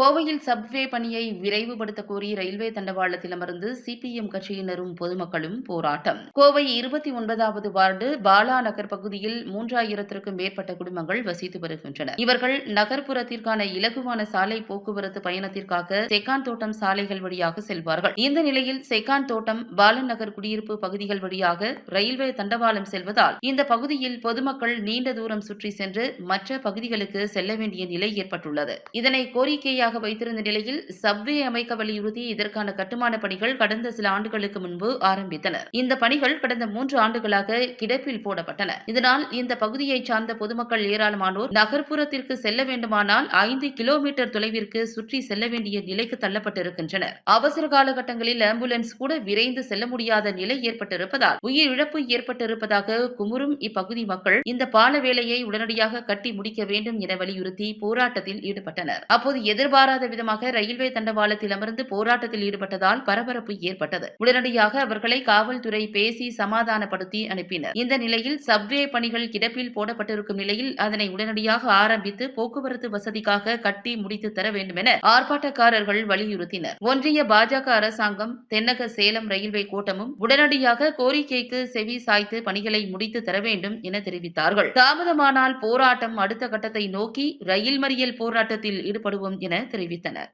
கோவையில் சப்வே பணியை விரைவுபடுத்த கோரி ரயில்வே தண்டவாளத்தில் அமர்ந்து சிபிஎம் கட்சியினரும் பொதுமக்களும் போராட்டம். கோவை இருபத்தி ஒன்பதாவது வார்டு பாலா நகர் பகுதியில் மூன்றாயிரத்திற்கும் மேற்பட்ட குடும்பங்கள் வசித்து வருகின்றன. இவர்கள் நகர்ப்புறத்திற்கான இலகுவான சாலை போக்குவரத்து பயணத்திற்காக செக்கான் தோட்டம் சாலைகள் வழியாக செல்வார்கள். இந்த நிலையில் செக்கான் தோட்டம் பாலன் நகர் குடியிருப்பு பகுதிகள் வழியாக ரயில்வே தண்டவாளம் செல்வதால் இந்த பகுதியில் பொதுமக்கள் நீண்ட தூரம் சுற்றி சென்று மற்ற பகுதிகளுக்கு செல்ல வேண்டிய நிலை ஏற்பட்டுள்ளது. இதனை கோரிக்கையாக வைத்திருந்த நிலையில் சப்வே அமைக்க வலியுறுத்தி இதற்கான கட்டுமான பணிகள் கடந்த சில ஆண்டுகளுக்கு முன்பு ஆரம்பித்தன. இந்த பணிகள் கடந்த மூன்று ஆண்டுகளாக கிடப்பில் போடப்பட்டன. இதனால் இந்த பகுதியைச் சார்ந்த பொதுமக்கள் ஏராளமானோர் நகர்ப்புறத்திற்கு செல்ல வேண்டுமானால் ஐந்து கிலோமீட்டர் தொலைவிற்கு சுற்றி செல்ல வேண்டிய நிலைக்கு தள்ளப்பட்டிருக்கின்றனர். அவசர காலகட்டங்களில் ஆம்புலன்ஸ் கூட விரைந்து செல்ல முடியாத நிலை ஏற்பட்டிருப்பதால் உயிரிழப்பு ஏற்பட்டிருப்பதாக குமுறும் இப்பகுதி மக்கள் இந்த பால வேலையை உடனடியாக கட்டி முடிக்க வேண்டும் என வலியுறுத்தி போராட்டத்தில் ஈடுபட்டனர். அப்போது எதிர்பாராத விதமாக ரயில்வே தண்டவாளத்தில் அமர்ந்து போராட்டத்தில் ஈடுபட்டதால் பரபரப்பு ஏற்பட்டது. உடனடியாக அவர்களை காவல்துறை பேசி சமாதானப்படுத்தி அனுப்பினர். இந்த நிலையில் சப்வே பணிகள் கிடப்பில் போடப்பட்டிருக்கும் நிலையில் அதனை உடனடியாக ஆரம்பித்து போக்குவரத்து வசதிக்காக கட்டி முடித்து தர வேண்டும் என ஆர்ப்பாட்டக்காரர்கள் வலியுறுத்தினர். ஒன்றிய பாஜக அரசாங்கம் தென்னக சேலம் ரயில்வே கோட்டமும் உடனடியாக கோரிக்கைக்கு செவி சாய்த்து பணிகளை முடித்து தர வேண்டும் என தெரிவித்தார்கள். தாமதமானால் போராட்டம் அடுத்த கட்டத்தை நோக்கி ரயில் மறியல் போராட்டத்தில் ஈடுபடுவோம் என தெரிவித்தனர்.